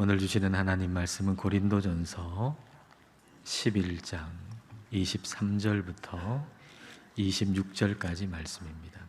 오늘 주시는 하나님 말씀은 고린도전서 11장 23절부터 26절까지 말씀입니다.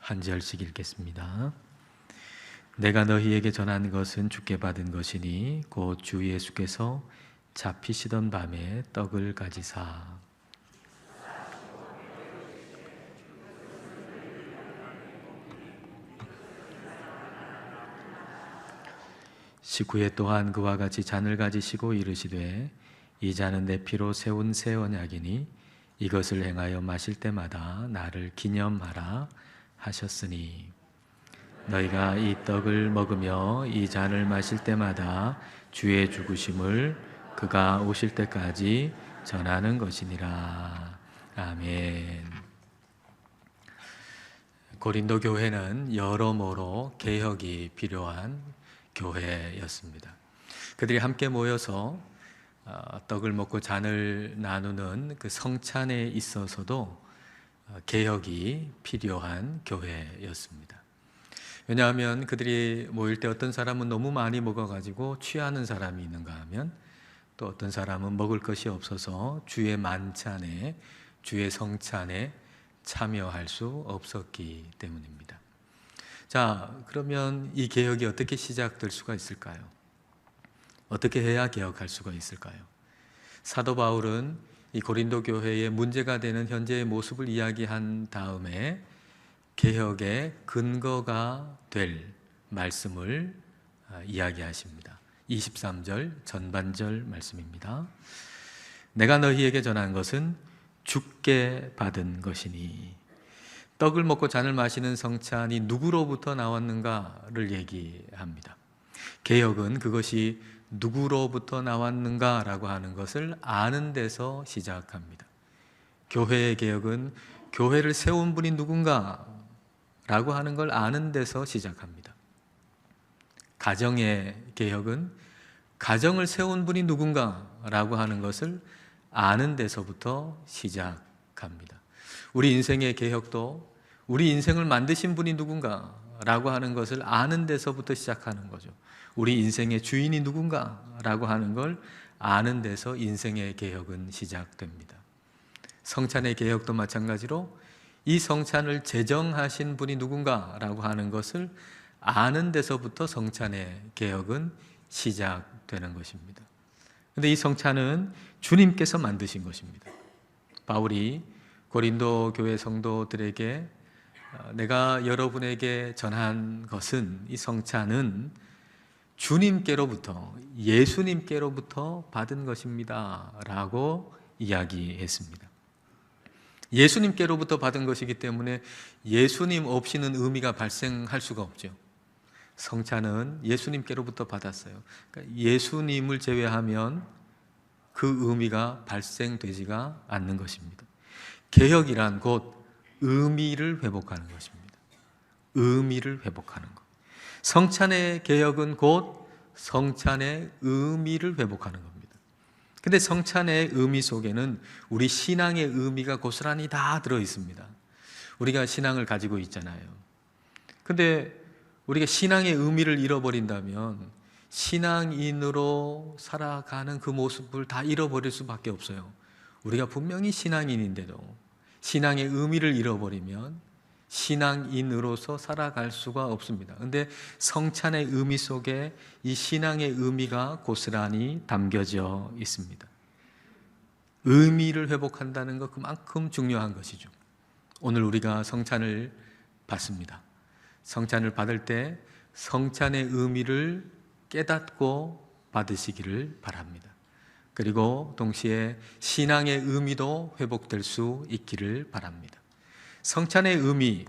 한 절씩 읽겠습니다. 내가 너희에게 전한 것은 주께 받은 것이니 곧 주 예수께서 잡히시던 밤에 떡을 가지사 식후에 또한 그와 같이 잔을 가지시고 이르시되 이 잔은 내 피로 세운 새 언약이니 이것을 행하여 마실 때마다 나를 기념하라 하셨으니 너희가 이 떡을 먹으며 이 잔을 마실 때마다 주의 죽으심을 그가 오실 때까지 전하는 것이니라 아멘. 고린도 교회는 여러모로 개혁이 필요한 교회였습니다. 그들이 함께 모여서 어, 떡을 먹고 잔을 나누는 그 성찬에 있어서도 어, 개혁이 필요한 교회였습니다. 왜냐하면 그들이 모일 때 어떤 사람은 너무 많이 먹어가지고 취하는 사람이 있는가 하면 또 어떤 사람은 먹을 것이 없어서 주의 만찬에 주의 성찬에 참여할 수 없었기 때문입니다. 자, 그러면 이 개혁이 어떻게 시작될 수가 있을까요? 어떻게 해야 개혁할 수가 있을까요? 사도 바울은 이 고린도 교회의 문제가 되는 현재의 모습을 이야기한 다음에 개혁의 근거가 될 말씀을 아, 이야기하십니다. 23절 전반절 말씀입니다. 내가 너희에게 전한 것은 죽게 받은 것이니 떡을 먹고 잔을 마시는 성찬이 누구로부터 나왔는가를 얘기합니다. 개혁은 그것이 누구로부터 나왔는가라고 하는 것을 아는 데서 시작합니다. 교회의 개혁은 교회를 세운 분이 누군가라고 하는 걸 아는 데서 시작합니다. 가정의 개혁은 가정을 세운 분이 누군가라고 하는 것을 아는 데서부터 시작합니다. 우리 인생의 개혁도 우리 인생을 만드신 분이 누군가 라고 하는 것을 아는 데서부터 시작하는 거죠. 우리 인생의 주인이 누군가 라고 하는 걸 아는 데서 인생의 개혁은 시작됩니다. 성찬의 개혁도 마찬가지로 이 성찬을 제정하신 분이 누군가 라고 하는 것을 아는 데서부터 성찬의 개혁은 시작되는 것입니다. 근데 이 성찬은 주님께서 만드신 것입니다. 바울이 고린도 교회 성도들에게 어, 내가 여러분에게 전한 것은 이 성찬은 주님께로부터 예수님께로부터 받은 것입니다. 라고 이야기했습니다. 예수님께로부터 받은 것이기 때문에 예수님 없이는 의미가 발생할 수가 없죠. 성찬은 예수님께로부터 받았어요. 그러니까 예수님을 제외하면 그 의미가 발생되지가 않는 것입니다. 개혁이란 곧 의미를 회복하는 것입니다. 의미를 회복하는 것. 성찬의 개혁은 곧 성찬의 의미를 회복하는 겁니다. 근데 성찬의 의미 속에는 우리 신앙의 의미가 고스란히 다 들어 있습니다. 우리가 신앙을 가지고 있잖아요. 근데 우리가 신앙의 의미를 잃어버린다면 신앙인으로 살아가는 그 모습을 다 잃어버릴 수밖에 없어요. 우리가 분명히 신앙인인데도 신앙의 의미를 잃어버리면 신앙인으로서 살아갈 수가 없습니다. 근데 성찬의 의미 속에 이 신앙의 의미가 고스란히 담겨져 있습니다. 의미를 회복한다는 것 그만큼 중요한 것이죠. 오늘 우리가 성찬을 받습니다. 성찬을 받을 때 성찬의 의미를 깨닫고 받으시기를 바랍니다. 그리고 동시에 신앙의 의미도 회복될 수 있기를 바랍니다. 성찬의 의미,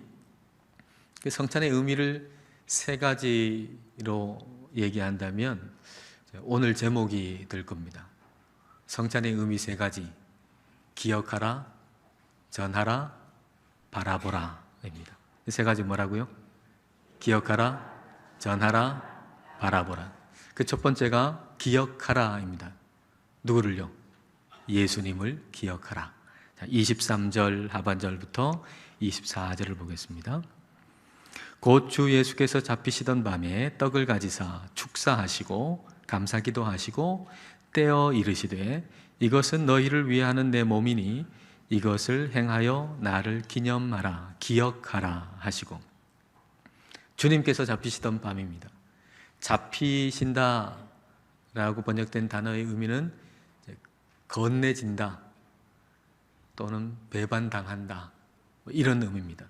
그 성찬의 의미를 세 가지로 얘기한다면 오늘 제목이 될 겁니다. 성찬의 의미 세 가지. 기억하라, 전하라, 바라보라입니다. 세 가지 뭐라고요? 기억하라, 전하라, 바라보라. 그 첫 번째가 기억하라입니다. 누구를요? 예수님을 기억하라. 23절 하반절부터 24절을 보겠습니다. 곧 주 예수께서 잡히시던 밤에 떡을 가지사 축사하시고 감사기도 하시고 떼어 이르시되 이것은 너희를 위하는 내 몸이니 이것을 행하여 나를 기념하라 기억하라 하시고 주님께서 잡히시던 밤입니다. 잡히신다라고 번역된 단어의 의미는 건네진다 또는 배반당한다 뭐 이런 의미입니다.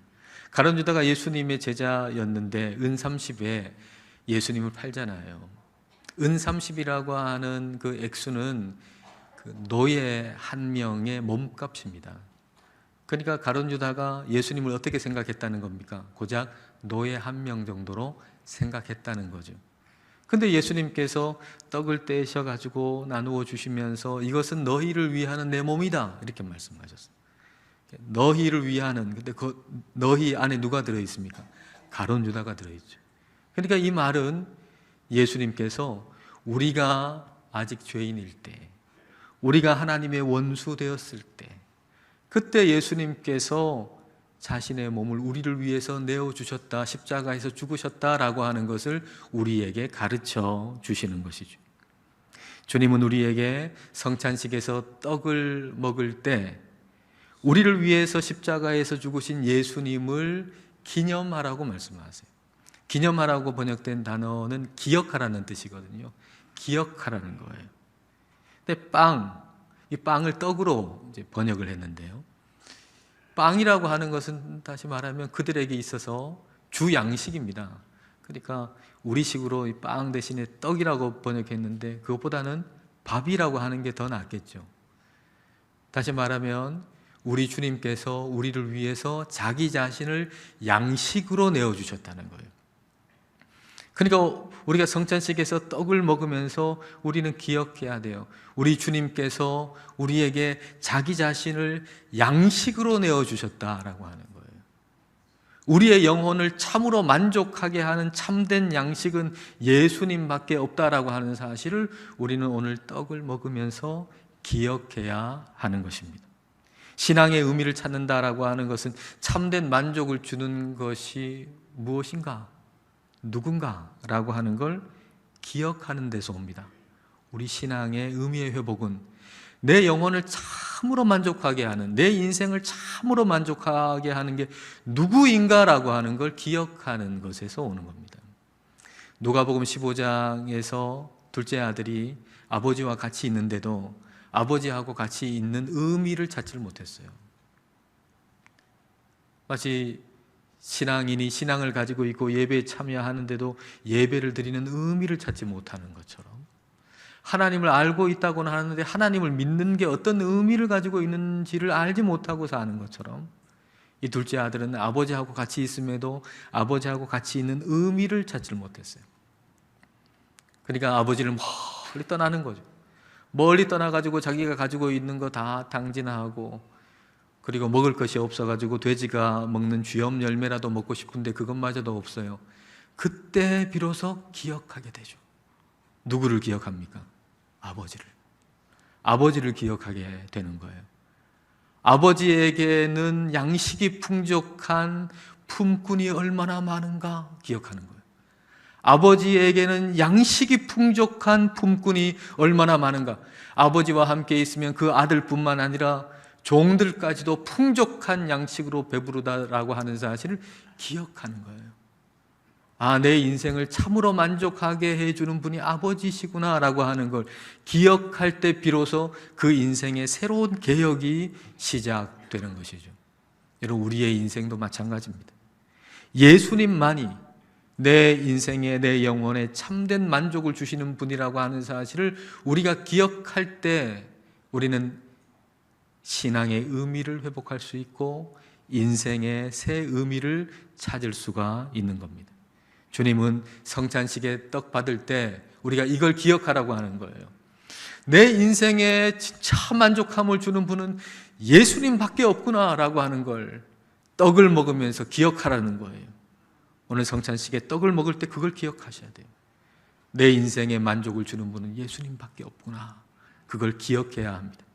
가론 유다가 예수님의 제자였는데 은 30에 예수님을 팔잖아요. 은 30이라고 하는 그 액수는 그 노예 한 명의 몸값입니다. 그러니까 가론 유다가 예수님을 어떻게 생각했다는 겁니까? 고작 노예 한 명 정도로 생각했다는 거죠. 근데 예수님께서 떡을 떼셔 가지고 나누어 주시면서 이것은 너희를 위하는 내 몸이다 이렇게 말씀하셨어요. 너희를 위하는 근데 그 너희 안에 누가 들어 있습니까? 가론 유다가 들어 있죠. 그러니까 이 말은 예수님께서 우리가 아직 죄인일 때 우리가 하나님의 원수 되었을 때 그때 예수님께서 자신의 몸을 우리를 위해서 내어 주셨다 십자가에서 죽으셨다라고 하는 것을 우리에게 가르쳐 주시는 것이죠. 주님은 우리에게 성찬식에서 떡을 먹을 때 우리를 위해서 십자가에서 죽으신 예수님을 기념하라고 말씀하세요. 기념하라고 번역된 단어는 기억하라는 뜻이거든요. 기억하라는 거예요. 근데 빵, 이 빵을 떡으로 번역을 했는데요. 빵이라고 하는 것은 다시 말하면 그들에게 있어서 주 양식입니다. 그러니까 우리식으로 이빵 대신에 떡이라고 번역했는데 그것보다는 밥이라고 하는 게 더 낫겠죠. 다시 말하면 우리 주님께서 우리를 위해서 자기 자신을 양식으로 내어 주셨다는 거예요. 그러니까 우리가 성찬식에서 떡을 먹으면서 우리는 기억해야 돼요. 우리 주님께서 우리에게 자기 자신을 양식으로 내어 주셨다라고 하는 거예요. 우리의 영혼을 참으로 만족하게 하는 참된 양식은 예수님밖에 없다라고 하는 사실을 우리는 오늘 떡을 먹으면서 기억해야 하는 것입니다. 신앙의 의미를 찾는다라고 하는 것은 참된 만족을 주는 것이 무엇인가? 누군가라고 하는 걸 기억하는 데서 옵니다. 우리 신앙의 의미의 회복은 내 영혼을 참으로 만족하게 하는, 내 인생을 참으로 만족하게 하는 게 누구인가라고 하는 걸 기억하는 것에서 오는 겁니다. 누가복음 15장에서 둘째 아들이 아버지와 같이 있는데도 아버지하고 같이 있는 의미를 찾지를 못했어요. 마치 신앙인이 신앙을 가지고 있고 예배에 참여하는데도 예배를 드리는 의미를 찾지 못하는 것처럼 하나님을 알고 있다고는 하는데 하나님을 믿는 게 어떤 의미를 가지고 있는지를 알지 못하고 사는 것처럼 이 둘째 아들은 아버지하고 같이 있음에도 아버지하고 같이 있는 의미를 찾지 못했어요. 그러니까 아버지를 멀리 떠나는 거죠. 멀리 떠나가지고 자기가 가지고 있는 거 다 당진하고 그리고 먹을 것이 없어가지고 돼지가 먹는 쥐염 열매라도 먹고 싶은데 그것마저도 없어요. 그때 비로소 기억하게 되죠. 누구를 기억합니까? 아버지를. 아버지를 기억하게 되는 거예요. 아버지에게는 양식이 풍족한 품꾼이 얼마나 많은가 기억하는 거예요. 아버지에게는 양식이 풍족한 품꾼이 얼마나 많은가. 아버지와 함께 있으면 그 아들뿐만 아니라 종들까지도 풍족한 양식으로 배부르다라고 하는 사실을 기억하는 거예요. 아, 내 인생을 참으로 만족하게 해주는 분이 아버지시구나라고 하는 걸 기억할 때 비로소 그 인생의 새로운 개혁이 시작되는 것이죠. 여러분, 우리의 인생도 마찬가지입니다. 예수님만이 내 인생에 내 영혼에 참된 만족을 주시는 분이라고 하는 사실을 우리가 기억할 때 우리는 신앙의 의미를 회복할 수 있고 인생의 새 의미를 찾을 수가 있는 겁니다. 주님은 성찬식에 떡 받을 때 우리가 이걸 기억하라고 하는 거예요. 내 인생에 진짜 만족함을 주는 분은 예수님밖에 없구나라고 하는 걸 떡을 먹으면서 기억하라는 거예요. 오늘 성찬식에 떡을 먹을 때 그걸 기억하셔야 돼요. 내 인생에 만족을 주는 분은 예수님밖에 없구나. 그걸 기억해야 합니다.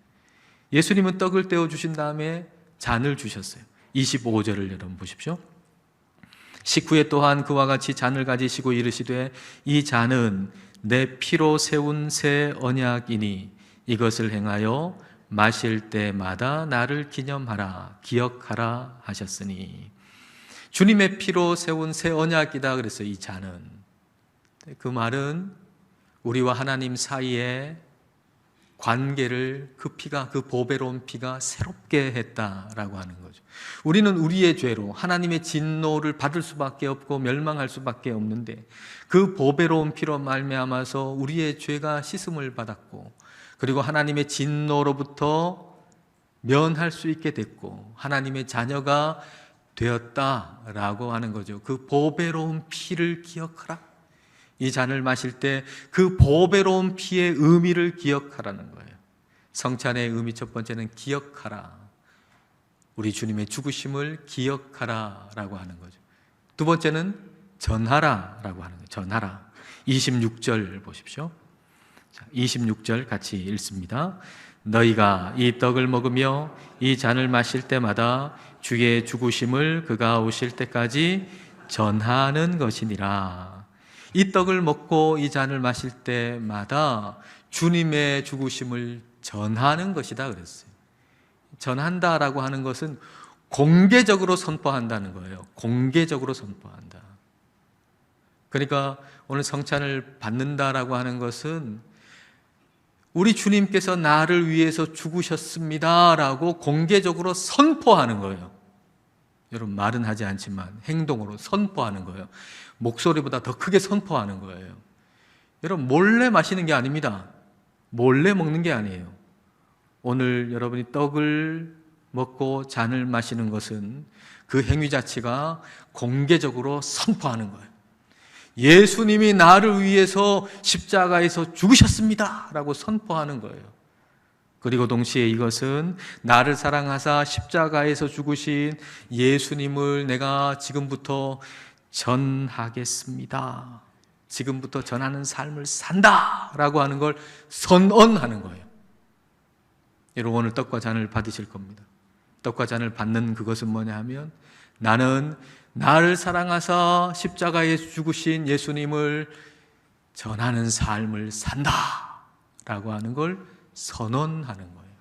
예수님은 떡을 떼어 주신 다음에 잔을 주셨어요. 25절을 여러분 보십시오. 식후에 또한 그와 같이 잔을 가지시고 이르시되 이 잔은 내 피로 세운 새 언약이니 이것을 행하여 마실 때마다 나를 기념하라 기억하라 하셨으니 주님의 피로 세운 새 언약이다 그랬어요 이 잔은 그 말은 우리와 하나님 사이에 관계를 그 피가 그 보배로운 피가 새롭게 했다라고 하는 거죠. 우리는 우리의 죄로 하나님의 진노를 받을 수밖에 없고 멸망할 수밖에 없는데 그 보배로운 피로 말미암아서 우리의 죄가 씻음을 받았고 그리고 하나님의 진노로부터 면할 수 있게 됐고 하나님의 자녀가 되었다라고 하는 거죠. 그 보배로운 피를 기억하라. 이 잔을 마실 때 그 보배로운 피의 의미를 기억하라는 거예요. 성찬의 의미 첫 번째는 기억하라. 우리 주님의 죽으심을 기억하라라고 하는 거죠. 두 번째는 전하라라고 하는 거예요. 전하라. 26절 보십시오. 자, 26절 같이 읽습니다. 너희가 이 떡을 먹으며 이 잔을 마실 때마다 주의 죽으심을 그가 오실 때까지 전하는 것이니라. 이 떡을 먹고 이 잔을 마실 때마다 주님의 죽으심을 전하는 것이다 그랬어요. 전한다라고 하는 것은 공개적으로 선포한다는 거예요. 공개적으로 선포한다. 그러니까 오늘 성찬을 받는다라고 하는 것은 우리 주님께서 나를 위해서 죽으셨습니다라고 공개적으로 선포하는 거예요. 여러분 말은 하지 않지만 행동으로 선포하는 거예요. 목소리보다 더 크게 선포하는 거예요. 여러분 몰래 마시는 게 아닙니다. 몰래 먹는 게 아니에요. 오늘 여러분이 떡을 먹고 잔을 마시는 것은 그 행위 자체가 공개적으로 선포하는 거예요. 예수님이 나를 위해서 십자가에서 죽으셨습니다. 라고 선포하는 거예요. 그리고 동시에 이것은 나를 사랑하사 십자가에서 죽으신 예수님을 내가 지금부터 전하겠습니다. 지금부터 전하는 삶을 산다! 라고 하는 걸 선언하는 거예요. 여러분 오늘 떡과 잔을 받으실 겁니다. 떡과 잔을 받는 그것은 뭐냐 하면 나는 나를 사랑하사 십자가에 죽으신 예수님을 전하는 삶을 산다! 라고 하는 걸 선언하는 거예요.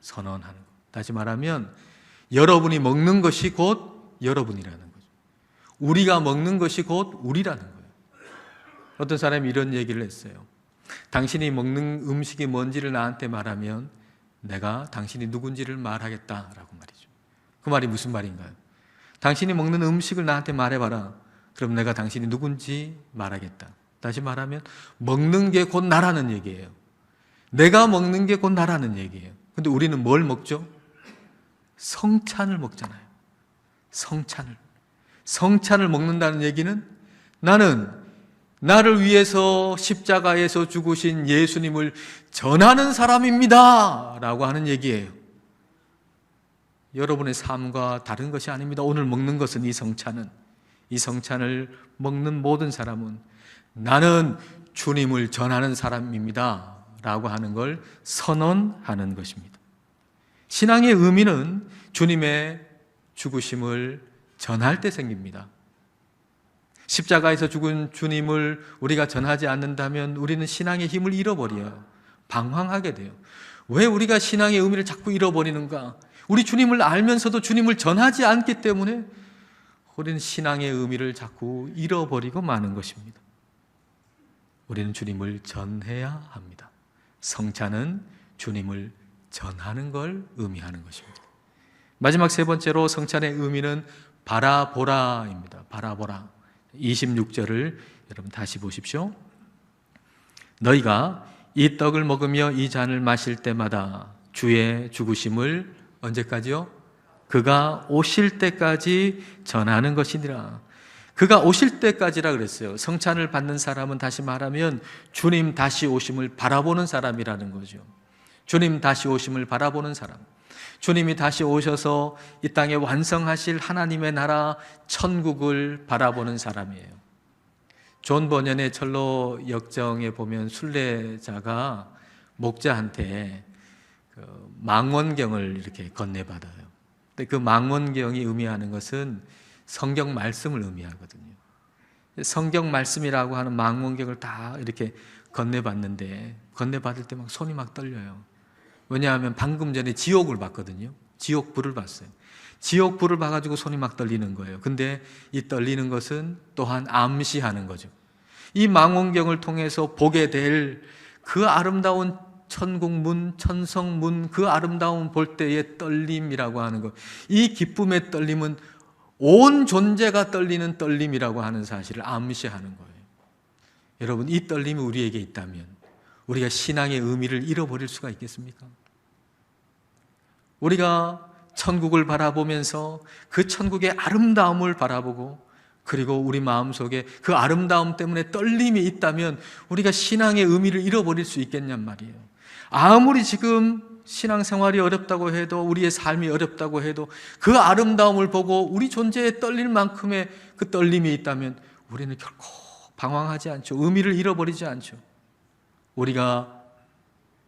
선언하는 거. 다시 말하면 여러분이 먹는 것이 곧 여러분이라는 거죠. 우리가 먹는 것이 곧 우리라는 거예요. 어떤 사람이 이런 얘기를 했어요. 당신이 먹는 음식이 뭔지를 나한테 말하면 내가 당신이 누군지를 말하겠다라고 말이죠. 그 말이 무슨 말인가요? 당신이 먹는 음식을 나한테 말해봐라. 그럼 내가 당신이 누군지 말하겠다. 다시 말하면 먹는 게 곧 나라는 얘기예요. 내가 먹는 게 곧 나라는 얘기예요. 근데 우리는 뭘 먹죠? 성찬을 먹잖아요. 성찬을. 성찬을 먹는다는 얘기는 나는 나를 위해서 십자가에서 죽으신 예수님을 전하는 사람입니다. 라고 하는 얘기예요. 여러분의 삶과 다른 것이 아닙니다. 오늘 먹는 것은 이 성찬은, 이 성찬을 먹는 모든 사람은 나는 주님을 전하는 사람입니다. 라고 하는 걸 선언하는 것입니다. 신앙의 의미는 주님의 죽으심을 전할 때 생깁니다. 십자가에서 죽은 주님을 우리가 전하지 않는다면 우리는 신앙의 힘을 잃어버려요. 방황하게 돼요. 왜 우리가 신앙의 의미를 자꾸 잃어버리는가? 우리 주님을 알면서도 주님을 전하지 않기 때문에 우리는 신앙의 의미를 자꾸 잃어버리고 마는 것입니다. 우리는 주님을 전해야 합니다. 성찬은 주님을 전하는 걸 의미하는 것입니다. 마지막 세 번째로 성찬의 의미는 바라보라입니다. 바라보라. 26절을 여러분 다시 보십시오. 너희가 이 떡을 먹으며 이 잔을 마실 때마다 주의 죽으심을 언제까지요? 그가 오실 때까지 전하는 것이니라. 그가 오실 때까지라 그랬어요. 성찬을 받는 사람은 다시 말하면 주님 다시 오심을 바라보는 사람이라는 거죠. 주님 다시 오심을 바라보는 사람. 주님이 다시 오셔서 이 땅에 완성하실 하나님의 나라 천국을 바라보는 사람이에요. 존 버년의 철로 역정에 보면 순례자가 목자한테 그 망원경을 이렇게 건네받아요. 근데 그 망원경이 의미하는 것은 성경 말씀을 의미하거든요. 성경 말씀이라고 하는 망원경을 다 이렇게 건네봤는데 건네받을 때 막 손이 막 떨려요. 왜냐하면 방금 전에 지옥을 봤거든요. 지옥 불을 봤어요. 지옥 불을 봐가지고 손이 막 떨리는 거예요. 근데 이 떨리는 것은 또한 암시하는 거죠. 이 망원경을 통해서 보게 될 그 아름다운 천국 문, 천성 문, 그 아름다움 볼 때의 떨림이라고 하는 것. 이 기쁨의 떨림은 온 존재가 떨리는 떨림이라고 하는 사실을 암시하는 거예요. 여러분, 이 떨림이 우리에게 있다면 우리가 신앙의 의미를 잃어버릴 수가 있겠습니까? 우리가 천국을 바라보면서 그 천국의 아름다움을 바라보고 그리고 우리 마음속에 그 아름다움 때문에 떨림이 있다면 우리가 신앙의 의미를 잃어버릴 수 있겠냔 말이에요. 아무리 지금 신앙생활이 어렵다고 해도 우리의 삶이 어렵다고 해도 그 아름다움을 보고 우리 존재에 떨릴 만큼의 그 떨림이 있다면 우리는 결코 방황하지 않죠. 의미를 잃어버리지 않죠. 우리가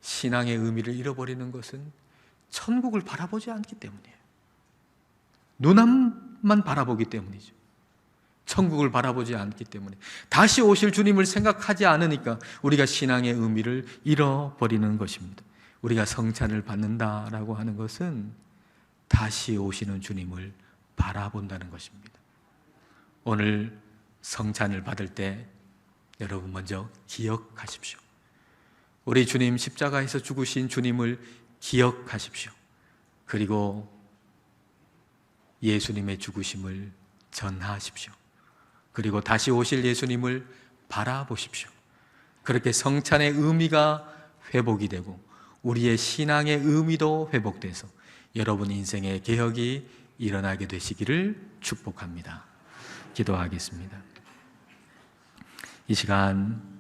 신앙의 의미를 잃어버리는 것은 천국을 바라보지 않기 때문이에요. 눈앞만 바라보기 때문이죠. 천국을 바라보지 않기 때문에 다시 오실 주님을 생각하지 않으니까 우리가 신앙의 의미를 잃어버리는 것입니다. 우리가 성찬을 받는다라고 하는 것은 다시 오시는 주님을 바라본다는 것입니다. 오늘 성찬을 받을 때 여러분 먼저 기억하십시오. 우리 주님 십자가에서 죽으신 주님을 기억하십시오. 그리고 예수님의 죽으심을 전하십시오. 그리고 다시 오실 예수님을 바라보십시오. 그렇게 성찬의 의미가 회복이 되고 우리의 신앙의 의미도 회복돼서 여러분 인생의 개혁이 일어나게 되시기를 축복합니다. 기도하겠습니다. 이 시간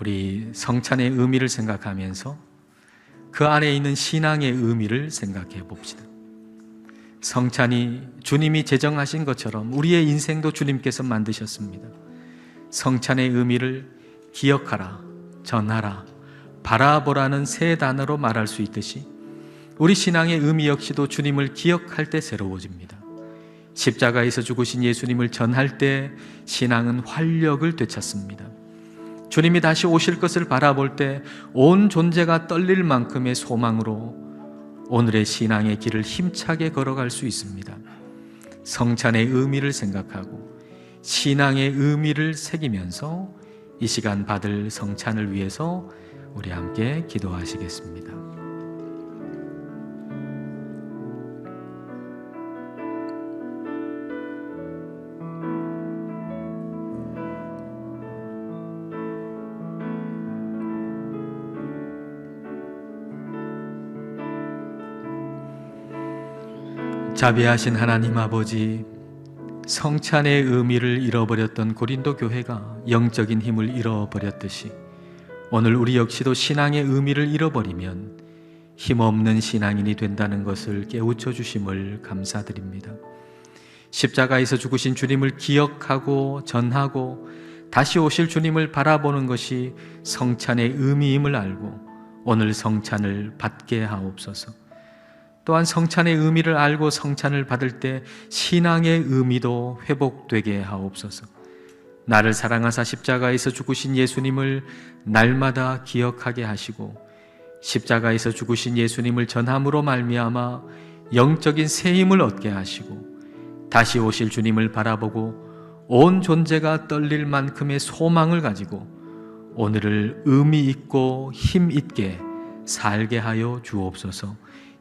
우리 성찬의 의미를 생각하면서 그 안에 있는 신앙의 의미를 생각해 봅시다. 성찬이 주님이 제정하신 것처럼 우리의 인생도 주님께서 만드셨습니다. 성찬의 의미를 기억하라, 전하라, 바라보라는 세 단어로 말할 수 있듯이 우리 신앙의 의미 역시도 주님을 기억할 때 새로워집니다. 십자가에서 죽으신 예수님을 전할 때 신앙은 활력을 되찾습니다. 주님이 다시 오실 것을 바라볼 때 온 존재가 떨릴 만큼의 소망으로 오늘의 신앙의 길을 힘차게 걸어갈 수 있습니다. 성찬의 의미를 생각하고 신앙의 의미를 새기면서 이 시간 받을 성찬을 위해서 우리 함께 기도하시겠습니다. 자비하신 하나님 아버지, 성찬의 의미를 잃어버렸던 고린도 교회가 영적인 힘을 잃어버렸듯이 오늘 우리 역시도 신앙의 의미를 잃어버리면 힘없는 신앙인이 된다는 것을 깨우쳐 주심을 감사드립니다. 십자가에서 죽으신 주님을 기억하고 전하고 다시 오실 주님을 바라보는 것이 성찬의 의미임을 알고 오늘 성찬을 받게 하옵소서. 또한 성찬의 의미를 알고 성찬을 받을 때 신앙의 의미도 회복되게 하옵소서. 나를 사랑하사 십자가에서 죽으신 예수님을 날마다 기억하게 하시고 십자가에서 죽으신 예수님을 전함으로 말미암아 영적인 새 힘을 얻게 하시고 다시 오실 주님을 바라보고 온 존재가 떨릴 만큼의 소망을 가지고 오늘을 의미 있고 힘 있게 살게 하여 주옵소서.